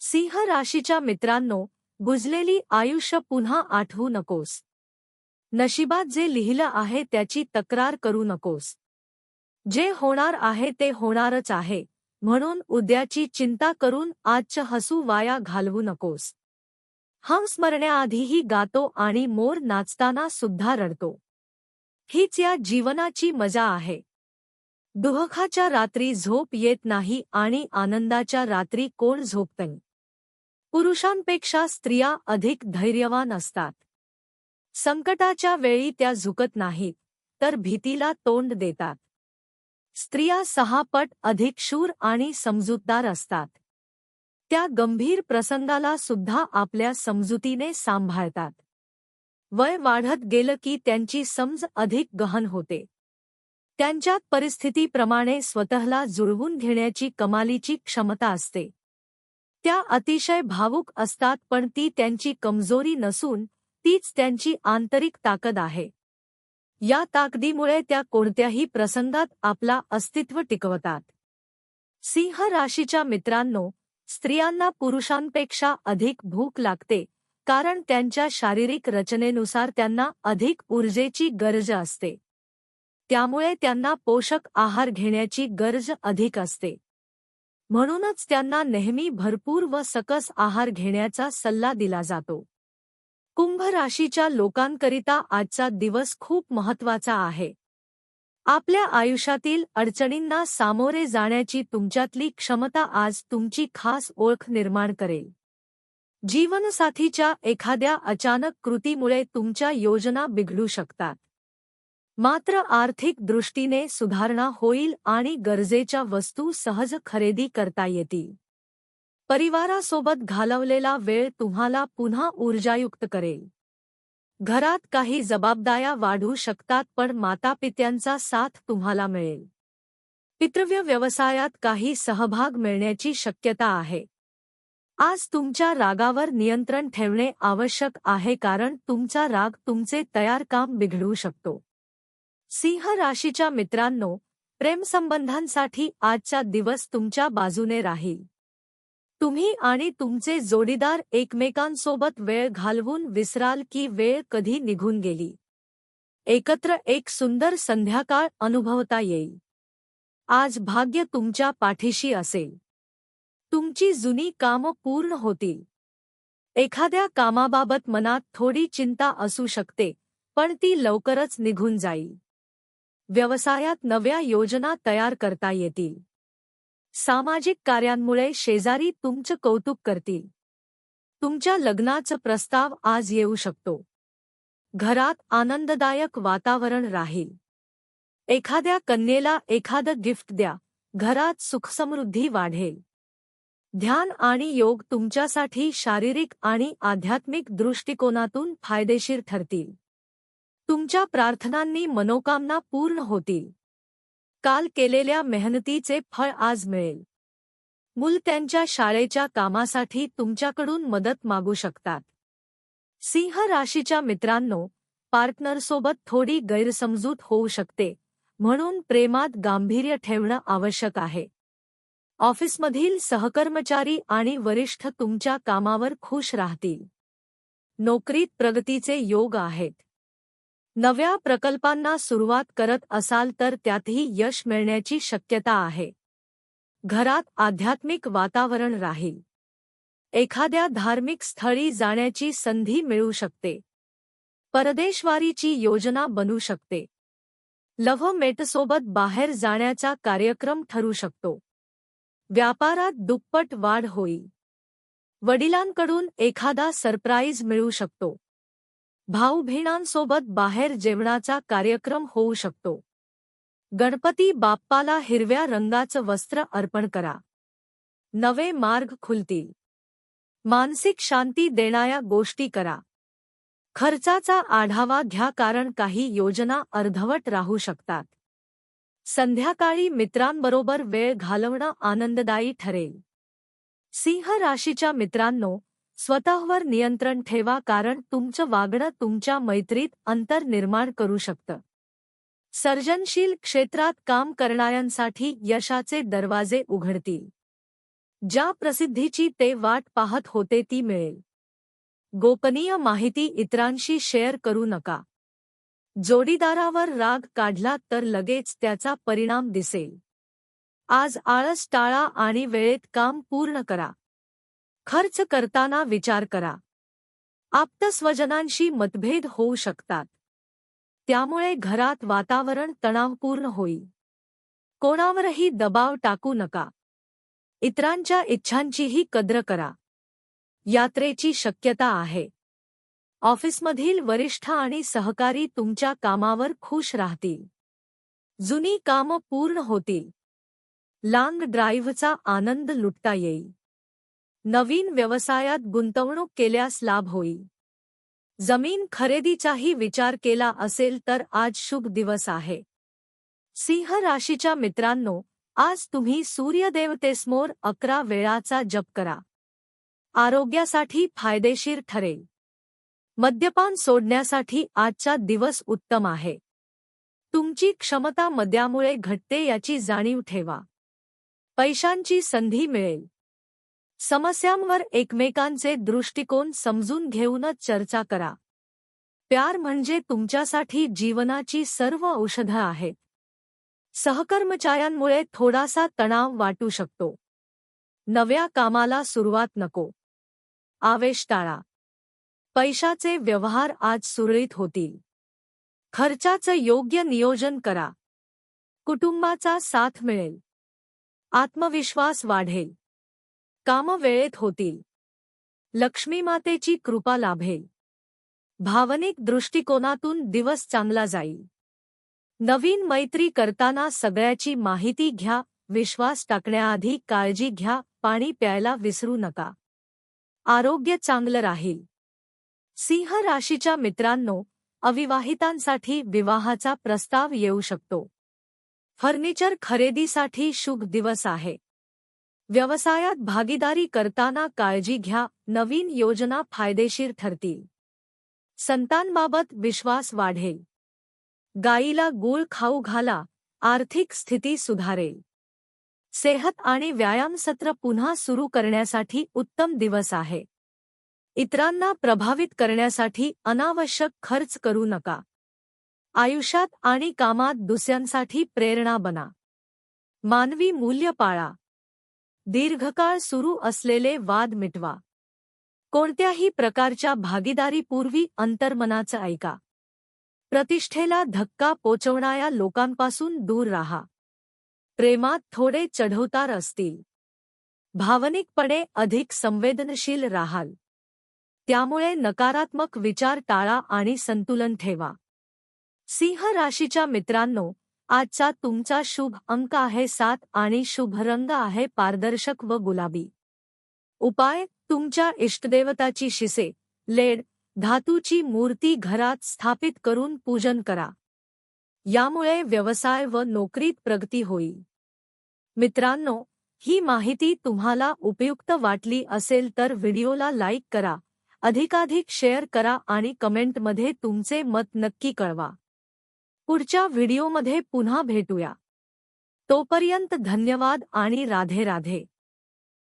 सिंह राशीच्या मित्रांनो गुजलेली आयुष्य पुन्हा आठवू नकोस. नशिबात जे लिहिलं आहे त्याची तक्रार करू नकोस. जे होणार आहे ते होणारच आहे म्हणून उद्याची चिंता करून आजचं हसू वाया घालवू नकोस. हम स्मरण्याआधीही गातो आणि मोर नाचताना सुद्धा रडतो. हीच या जीवनाची मजा आहे. दुहखाच्या रात्री झोप येत नाही आणि आनंदाच्या रात्री कोण झोपतंय? पुरुषांपेक्षा स्त्रिया अधिक धैर्यवान असतात. संकटाच्या वेळी त्या झुकत नाहीत तर भीतीला तोंड देतात. स्त्रिया सहा पट अधिक शूर आणि समजूतदार असतात. त्या गंभीर प्रसंगाला सुद्धा आपल्या समजुतीने सांभाळतात. वय वाढत गेलं की त्यांची समज अधिक गहन होते. त्यांच्यात परिस्थितीप्रमाणे स्वतःला जुळवून घेण्याची कमालीची क्षमता असते. त्या अतिशय भावुक असतात पण ती त्यांची कमजोरी नसून तीच त्यांची आंतरिक ताकद आहे. या ताकदीमुळे त्या कोणत्याही प्रसंगात आपला अस्तित्व टिकवतात. सिंह राशीच्या मित्रांनो स्त्रियांना पुरुषांपेक्षा अधिक भूक लागते कारण त्यांच्या शारीरिक रचनेनुसार त्यांना अधिक ऊर्जेची गरज असते. त्यामुळे त्यांना पोषक आहार घेण्याची गरज अधिक असते. म्हणूनच त्यांना नेहमी भरपूर व सकस आहार घेण्याचा सल्ला दिला जातो. कुंभ राशीच्या लोकांकरिता आजचा दिवस खूप महत्त्वाचा आहे. आपल्या आयुष्यातील अडचणींना सामोरे जाण्याची तुमच्यातली क्षमता आज तुमची खास ओळख निर्माण करेल. जीवनसाथीच्या एखाद्या अचानक कृतीमुळे तुमच्या योजना बिघडू शकतात. मात्र आर्थिक दृष्टीने सुधारणा होईल आणि गरजेच्या वस्तू सहज खरेदी करता येतील. परिवारासोबत घालवलेला वेळ तुम्हाला पुन्हा ऊर्जायुक्त करेल. घरात काही जबाबदाऱ्या वाढू शकतात पण मातापित्यांचा साथ तुम्हाला मिळेल. पितृव्य व्यवसायात काही सहभाग मिळण्याची शक्यता आहे. आज तुमच्या रागावर नियंत्रण ठेवणे आवश्यक आहे कारण तुमचा राग तुमचे तयार काम बिघडवू शकतो. सिंह राशीच्या मित्रांनो प्रेमसंबंधांसाठी आजचा दिवस तुमच्या बाजूने राहील. तुम्ही आणि तुमचे जोडीदार एकमेकांसोबत वेळ घालवून विसराल की वेळ कधी निघून गेली. एकत्र एक सुंदर संध्याकाळ अनुभवता येईल. आज भाग्य तुमच्या पाठीशी असेल. तुमची जुनी कामं पूर्ण होतील. एखाद्या कामाबाबत मनात थोडी चिंता असू शकते पण ती लवकरच निघून जाईल. व्यवसायात नव्या योजना तयार करता येतील. सामाजिक कार्यांमुळे शेजारी तुमचं कौतुक करतील. तुमच्या लग्नाचं प्रस्ताव आज येऊ शकतो. घरात आनंददायक वातावरण राहील. एखाद्या कन्येला एखादं गिफ्ट द्या घरात सुखसमृद्धी वाढेल. ध्यान आणि योग तुमच्यासाठी शारीरिक आणि आध्यात्मिक दृष्टिकोनातून फायदेशीर ठरतील. तुमच्या प्रार्थनांनी मनोकामना पूर्ण होतील. काल केलेल्या मेहनतीचे फळ आज मिळेल. मूल त्यांच्या शाळेच्या कामासाठी तुमच्याकडून मदत मागू शकतात. सिंह राशीच्या मित्रांनो पार्टनरसोबत थोडी गैरसमजूत होऊ शकते म्हणून प्रेमात गांभीर्य ठेवणं आवश्यक आहे. ऑफिसमधील सहकर्मचारी आणि वरिष्ठ तुमच्या कामावर खुश राहतील. नोकरीत प्रगतीचे योग आहेत. नव्या प्रकल्पांना सुरुवात करत असाल तर त्यातही यश मिळण्याची शक्यता आहे. घरात आध्यात्मिक वातावरण राहील. एखाद्या धार्मिक स्थळी जाण्याची संधी मिळू शकते. परदेशवारीची योजना बनू शकते. लव्हमेटसोबत बाहेर जाण्याचा कार्यक्रम ठरू शकतो. व्यापारात दुप्पट वाढ होईल. वडिलांकडून एखादा सरप्राईज मिळू शकतो. भाऊ बहिणांसोबत बाहेर जेवणाचा कार्यक्रम होऊ शकतो. गणपती बाप्पाला हिरव्या रंगाचं वस्त्र अर्पण करा. नवे मार्ग खुलतील. मानसिक शांती देणाऱ्या गोष्टी करा. खर्चाचा आढावा घ्या कारण काही योजना अर्धवट राहू शकतात. संध्याकाळी मित्रांबरोबर वेळ घालवणं आनंददायी ठरेल. सिंह राशीच्या मित्रांनो स्वतःवर नियंत्रण ठेवा कारण तुमचं वागणं तुमच्या मैत्रीत अंतर निर्माण करू शकतं. सर्जनशील क्षेत्रात काम करणाऱ्यांसाठी यशाचे दरवाजे उघडतील. ज्या प्रसिद्धीची ते वाट पाहत होते ती मिळेल. गोपनीय माहिती इतरांशी शेअर करू नका. जोडीदारावर राग काढला तर लगेच त्याचा परिणाम दिसेल. आज आळस टाळा आणि वेळेत काम पूर्ण करा. खर्च करताना विचार करा. आप्तस्वजनांशी मतभेद होऊ शकतात. त्यामुळे घरात वातावरण तणावपूर्ण होईल. कोणावरही दबाव टाकू नका. इतरांच्या इच्छांचीही कद्र करा. यात्रेची शक्यता आहे. ऑफिसमधील वरिष्ठ आणि सहकारी तुमच्या कामावर खुश राहतील. जुनी कामं पूर्ण होतील. लांग ड्राईव्हचा आनंद लुटता येईल. नवीन व्यवसायात गुंतवणूक केल्यास लाभ होईल. जमीन खरेदीचाही विचार केला असेल तर आज शुभ दिवस आहे. सिंह राशीच्या मित्रांनो आज तुम्ही सूर्यदेवतेसमोर अकरा वेळाचा जप करा. आरोग्यासाठी फायदेशीर ठरेल. मद्यपान सोडण्यासाठी आजचा दिवस उत्तम आहे. तुमची क्षमता मद्यामुळे घटते याची जाणीव ठेवा. पैशांची संधी मिळेल. समस्यांवर एकमेकांचे दृष्टिकोन समजून घेऊनच चर्चा करा. प्यार म्हणजे तुमच्यासाठी जीवनाची सर्व औषधं आहेत. सहकर्मचाऱ्यांमुळे थोडासा तणाव वाटू शकतो. नव्या कामाला सुरुवात नको. आवेश टाळा. पैशाचे व्यवहार आज सुरळीत होतील. खर्चाचं योग्य नियोजन करा. कुटुंबाचा साथ मिळेल. आत्मविश्वास वाढेल. काम वेळेत होतील. लक्ष्मीमातेची कृपा लाभेल. भावनिक दृष्टिकोनातून दिवस चांगला जाईल. नवीन मैत्री करताना सगळ्याची माहिती घ्या विश्वास टाकण्याआधी काळजी घ्या पाणी प्यायला विसरू नका. आरोग्य चांगलं राहील. सिंह राशीच्या मित्रांनो अविवाहितांसाठी विवाहाचा प्रस्ताव येऊ शकतो. फर्निचर खरेदीसाठी शुभ दिवस आहे. व्यवसायात भागीदारी करताना काळजी घ्या नवीन योजना फायदेशीर ठरतील. संतांबाबत विश्वास वाढेल. गाईला गूळ खाऊ घाला आर्थिक स्थिती सुधारेल. सेहत आणि व्यायाम सत्र पुन्हा सुरू करण्यासाठी उत्तम दिवस आहे. इतरांना प्रभावित करण्यासाठी अनावश्यक खर्च करू नका. आयुष्यात आणि कामात दुसऱ्यांसाठी प्रेरणा बना. मानवी मूल्य पाळा. दीर्घकाळ सुरू असलेले वाद मिटवा. कोणत्याही प्रकारच्या भागीदारीपूर्वी अंतर्मनाचं ऐका. प्रतिष्ठेला धक्का पोचवणाऱ्या लोकांपासून दूर राहा. प्रेमात थोडे चढवतार असतील. भावनिकपणे अधिक संवेदनशील राहाल. त्यामुळे नकारात्मक विचार टाळा आणि संतुलन ठेवा. सिंह राशीच्या मित्रांनो आजचा तुमचा शुभ अंक आहे सात आणि शुभ रंग आहे पारदर्शक व गुलाबी. उपाय तुमच्या इष्टदेवताची शिसे लेड धातूची मूर्ती घरात स्थापित करून पूजन करा. यामुळे व्यवसाय व नोकरीत प्रगती होईल. मित्रांनो ही माहिती तुम्हाला उपयुक्त वाटली असेल तर व्हिडिओला लाईक करा अधिकाधिक शेअर करा आणि कमेंटमध्ये तुमचे मत नक्की कळवा. पुढच्या व्हिडिओमध्ये पुन्हा भेटूया. तोपर्यंत धन्यवाद आणि राधे राधे.